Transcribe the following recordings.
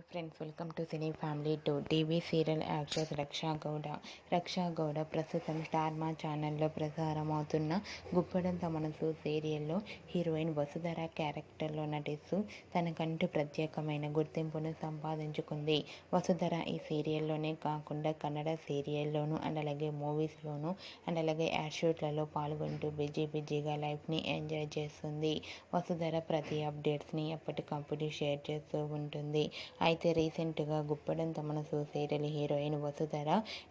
Hi friends welcome to cine family to TV serial actress Raksha Gowda Raksha Gowda ప్రస్తుతం Star మా ఛానల్లో ప్రసారం అవుతున్న గుప్పడంత మనసు సీరియల్లో హీరోయిన్ వసుధర క్యారెక్టర్లో నటిస్తూ తనకంటూ ప్రత్యేకమైన గుర్తింపును సంపాదించుకుంది. వసుధర ఈ సీరియల్లోనే కాకుండా కన్నడ సీరియల్లోనూ అండ్ అలాగే మూవీస్లోనూ అండ్ అలాగే యాడ్షూట్లలో పాల్గొంటూ బిజీ బిజీగా లైఫ్ని ఎంజాయ్ చేస్తుంది. వసుధర ప్రతి అప్డేట్స్ని ఎప్పటికప్పుడు షేర్ చేస్తూ ఉంటుంది. అయితే రీసెంట్గా గుప్పడం తమనసు సీరియల్ హీరోయిన్ వసుధర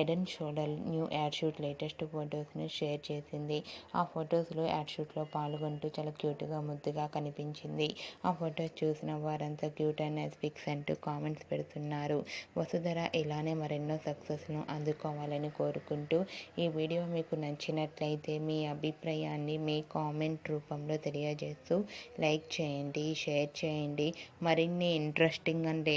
ఎడెన్ షోడల్ న్యూ యాడ్ షూట్ లేటెస్ట్ ఫొటోస్ను షేర్ చేసింది. ఆ ఫొటోస్లో యాడ్ షూట్లో పాల్గొంటూ చాలా క్యూట్గా ముద్దుగా కనిపించింది. ఆ ఫొటోస్ చూసిన వారంతా క్యూట్ అండ్ ఎస్పిక్స్ అంటూ కామెంట్స్ పెడుతున్నారు. వసుధర ఇలానే మరెన్నో సక్సెస్ను అందుకోవాలని కోరుకుంటూ ఈ వీడియో మీకు నచ్చినట్లయితే మీ అభిప్రాయాన్ని మీ కామెంట్ రూపంలో తెలియజేస్తూ లైక్ చేయండి షేర్ చేయండి. మరిన్ని ఇంట్రెస్టింగ్ అండ్